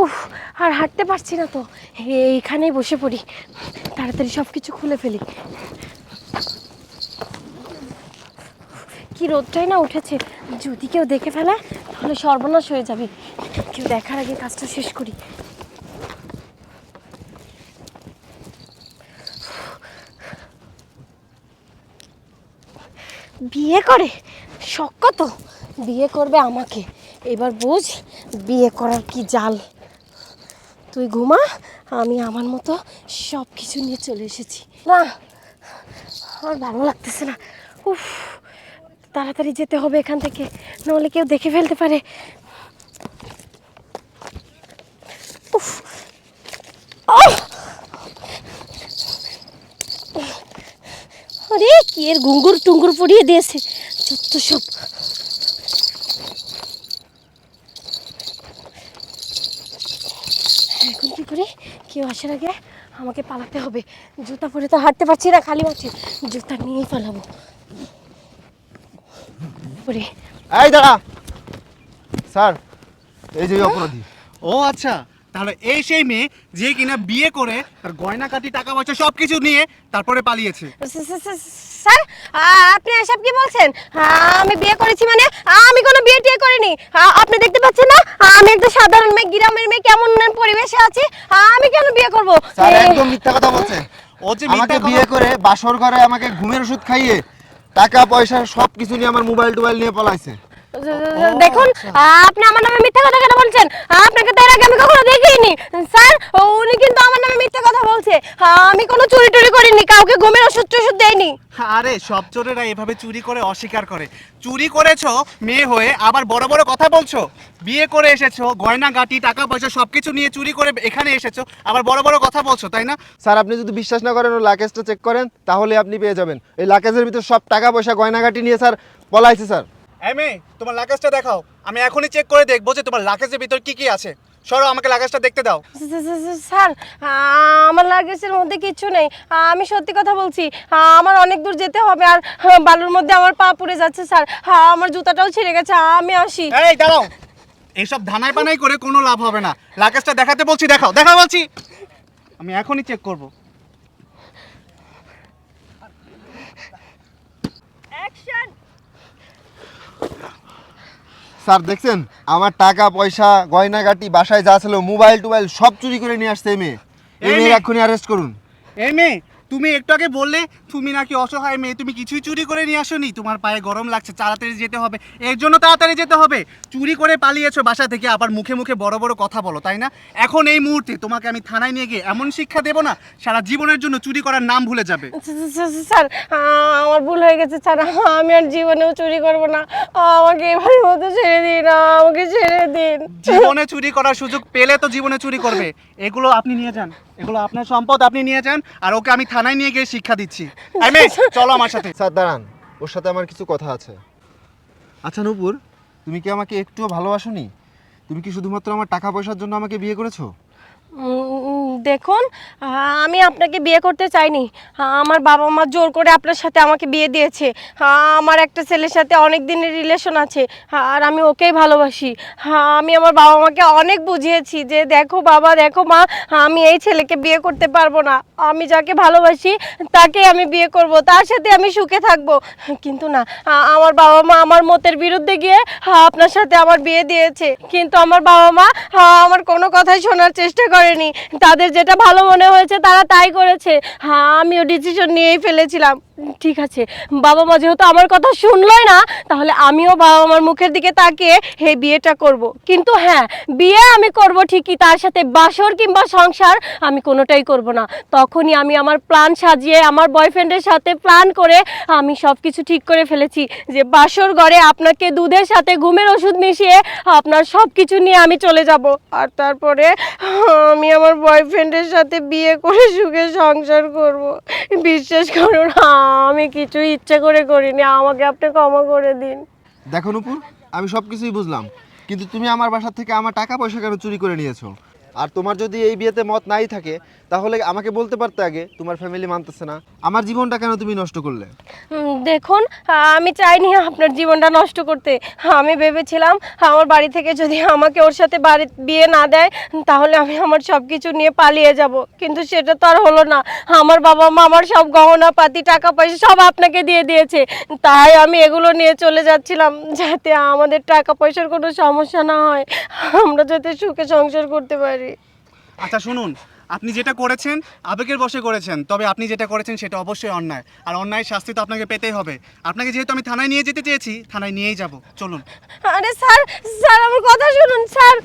উফ, আর হাঁটতে পারছি না তো। এইখানেই বসে পড়ি। তাড়াতাড়ি সব কিছু খুলে ফেলি। কি রোদটাই না উঠেছে। যদি কেউ দেখে ফেলে, তাহলে সর্বনাশ হয়ে যাবে। কেউ দেখার আগে কাজটা শেষ করি। বিয়ে করে? শখ কত? বিয়ে করবে আমাকে। এবার বুঝ, বিয়ে করার কি জাল। তুই ঘুমা, আমি আমার মতো সব কিছু নিয়ে চলে এসেছি। না, আর ভালো লাগতেছে না। উফ, তাড়াতাড়ি যেতে হবে এখান থেকে, নাহলে কেউ দেখে ফেলতে পারে। উফ! আরে, কি এর ঘুঙ্গুর টুঙ্গুর পড়িয়ে দিয়েছে। যত সব এখন কি করি? কেউ আসার আগে আমাকে পালাতে হবে। জুতা পরে তো হাঁটতে পারছি না খালি পাচ্ছি জুতা নিয়েই পালাবো। পরে এই দাঁড়া। স্যার এই যে অপরাধী। ও আচ্ছা। তাহলে এই সেই মেয়ে যে কিনা বিয়ে করে তার গয়না কাটি টাকা পয়সা সব কিছু নিয়ে তারপরে পালিয়েছে স্যার, আপনি এসব কি বলছেন? আমি বিয়ে করেছি মানে আমি কোনো বিয়ে টিয়ে করিনি। আপনি দেখতে পাচ্ছেন না? আমি একটা সাধারণ মেয়ে গ্রামের মেয়ে কেমন পরিবেশে আছি। আমি কেন বিয়ে করব? স্যার একদম মিথ্যা কথা বলছে। ও যে আমাকে মিথ্যা বিয়ে করে বাসর ঘরে আমাকে ঘুমের ওষুধ খাইয়ে টাকা পয়সা সব কিছু নিয়ে আমার মোবাইল টোবাইল নিয়ে পলাইছে। দেখুন আ, আপনি আমার নামে মিথ্যা কথা কেন বলছেন? আপনাকে তো এর আগে আমি কখনো দেখিনি। স্যার উনি কিন্তু আমার নামে মিথ্যা কথা বলছে। আমি কোনো চুরি টুরি করিনি কাউকে ঘুমের ওষুধ টষুধ দেয়নি আরে সব চোরেরা এভাবে চুরি করে অস্বীকার করে। চুরি করেছ মেয়ে হয়ে আবার বড় বড় কথা বলছো? বিয়ে করে এসেছ গয়না গাটি টাকা পয়সা সবকিছু নিয়ে চুরি করে এখানে এসেছ আবার বড় বড় কথা বলছো তাই না? স্যার আপনি যদি বিশ্বাস না করেন ওই লাকেজটা চেক করেন তাহলে আপনি পেয়ে যাবেন। এই লাকেজের ভিতর সব টাকা পয়সা গয়নাগাটি নিয়ে স্যার পলাইছে স্যার। এই মেয়ে তোমার লাগেজটা দেখাও। আমি এখনই চেক করে দেখব যে তোমার লাগেজের ভিতর কি কি আছে। সরো আমাকে লাগেজটা দেখতে দাও। স্যার, আমার লাগেজের মধ্যে কিছু নেই। আমি সত্যি কথা বলছি আমার অনেক দূর যেতে হবে আর আ, বালুর মধ্যে আমার পা পুড়ে যাচ্ছে স্যার। আ, আমার জুতাটাও ছিঁড়ে গেছে আমি আসি। এই দাঁড়াও। এইসব ধানাই পানাই করে কোনো লাভ হবে না। লাগেজটা দেখাতে বলছি দেখাও দেখাও বলছি। আমি এখনই চেক করব। স্যার দেখছেন? আমার টাকা পয়সা গয়নাগাটি বাসায় যা ছিল মোবাইল টোবাইল সব চুরি করে নিয়ে আসছে এই মেয়ে। এই এই মেয়ে মেয়ে- এক্ষুনি অ্যারেস্ট করুন। এই মেয়ে তুমি একটু আগে বললে তুমি নাকি অসহায় মেয়ে তুমি কিছুই চুরি করে নিয়ে আসোনি। তোমার পায়ে গরম লাগছে তাড়াতাড়ি যেতে হবে। এর জন্য তাড়াতাড়ি যেতে হবে। চুরি করে পালিয়েছো বাসা থেকে আবার মুখে মুখে বড় বড় কথা বলো তাই না? এখন এই মুহূর্তে তোমাকে আমি থানায় নিয়ে গিয়ে এমন শিক্ষা দেবো না সারা জীবনের জন্য চুরি করার নাম ভুলে যাবে। স্যার, আমার ভুল হয়ে গেছে স্যার আমি আর জীবনেও চুরি করব না। আমাকে এবার মতো ছেড়ে দিন আমাকে ছেড়ে দিন। জীবনে চুরি করার সুযোগ পেলে তো জীবনে চুরি করবে। এগুলো আপনি নিয়ে যান। এগুলো আপনার সম্পদ আপনি নিয়ে যান আর ওকে আমি থানায় নিয়ে গিয়ে শিক্ষা দিচ্ছি। চলো আমার সাথে। স্যার দাঁড়ান। ওর সাথে আমার কিছু কথা আছে। আচ্ছা নূপুর তুমি কি আমাকে একটুও ভালোবাসো তুমি কি শুধুমাত্র আমার টাকা পয়সার জন্য আমাকে বিয়ে করেছ? দেখুন আমি আপনাকে বিয়ে করতে চাইনি। আমার বাবা মা জোর করে আপনার সাথে আমাকে বিয়ে দিয়েছে। আমার একটা ছেলের সাথে অনেক দিনের রিলেশন আছে আর আমি ওকেই ভালোবাসি। আমি আমার বাবা মাকে অনেক বুঝিয়েছি যে, দেখো বাবা, দেখো মা, আমি এই ছেলেকে বিয়ে করতে পারব না। আমি যাকে ভালোবাসি তাকে আমি বিয়ে করব। তার সাথে আমি সুখে থাকব। কিন্তু না আমার বাবা মা আমার মতের বিরুদ্ধে গিয়ে আপনার সাথে আমার বিয়ে দিয়েছে। কিন্তু আমার বাবা মা আমার কোনো কথাই শোনার চেষ্টা করেনি। তাদের যেটা ভালো মনে হয়েছে তারা তাই করেছে। হ্যাঁ আমিও ডিসিশন নিয়েই ফেলেছিলাম। ঠিক আছে। বাবা মা যেহেতু আমার কথা শুনলই না, তাহলে আমিও বাবা মার মুখের দিকে তাকিয়ে হে বিয়েটা করব। কিন্তু হ্যাঁ বিয়ে আমি করব ঠিকই, তার সাথে বাসর কিংবা সংসার আমি কোনোটাই করব না। তখনই আমি আমার প্ল্যান সাজিয়ে, আমার বয়ফ্রেন্ডের সাথে প্ল্যান করে আমি সব কিছু ঠিক করে ফেলেছি যে বাসর ঘরে আপনাকে দুধের সাথে ঘুমের ওষুধ মিশিয়ে আপনার সব কিছু নিয়ে আমি চলে যাব। আর তারপরে আমি আমার বয়ফ্রেন্ডের সাথে বিয়ে করে সুখে সংসার করব। বিশ্বাস করুন আমি কিছু ইচ্ছে করে করিনি, আমাকে আপনি ক্ষমা করে দিন। দেখো নুপুর, আমি সব কিছুই বুঝলাম, কিন্তু তুমি আমার বাসা থেকে আমার টাকা পয়সা কেন চুরি করে নিয়েছো? আর তোমার যদি এই বিয়েতে মত নাই থাকে, তাহলে আমাকে বলতে পারতে আগে, তোমার ফ্যামিলি মানতেছে না। আমার জীবনটা কেন তুমি নষ্ট করলে? দেখুন আমি চাইনি আপনার জীবনটা নষ্ট করতে। আমি ভেবেছিলাম, আমার বাড়ি থেকে যদি আমাকে ওর সাথে বাড়ি, বিয়ে না দেয়, তাহলে আমি আমার সব কিছু নিয়ে পালিয়ে যাব। কিন্তু সেটা তো আর হলো না। আমার বাবা মা আমার সব গহনা পাতি টাকা পয়সা সব আপনাকে দিয়ে দিয়েছে। তাই আমি এগুলো নিয়ে চলে যাচ্ছিলাম, যাতে আমাদের টাকা পয়সার কোনো সমস্যা না হয়। আমরা যাতে সুখে সংসার করতে পারি। আচ্ছা শুনুন। আপনি যেটা করেছেন, আবেগের বসে করেছেন, তবে আপনি যেটা করেছেন সেটা অবশ্যই অন্যায়। আর অন্যায় শাস্তি তো আপনাকে পেতেই হবে। আপনাকে যেহেতু আমি থানায় নিয়ে যেতে চেয়েছি, থানায় নিয়েই যাব। চলুন। আরে স্যার স্যার, আমার কথা শুনুন, স্যার।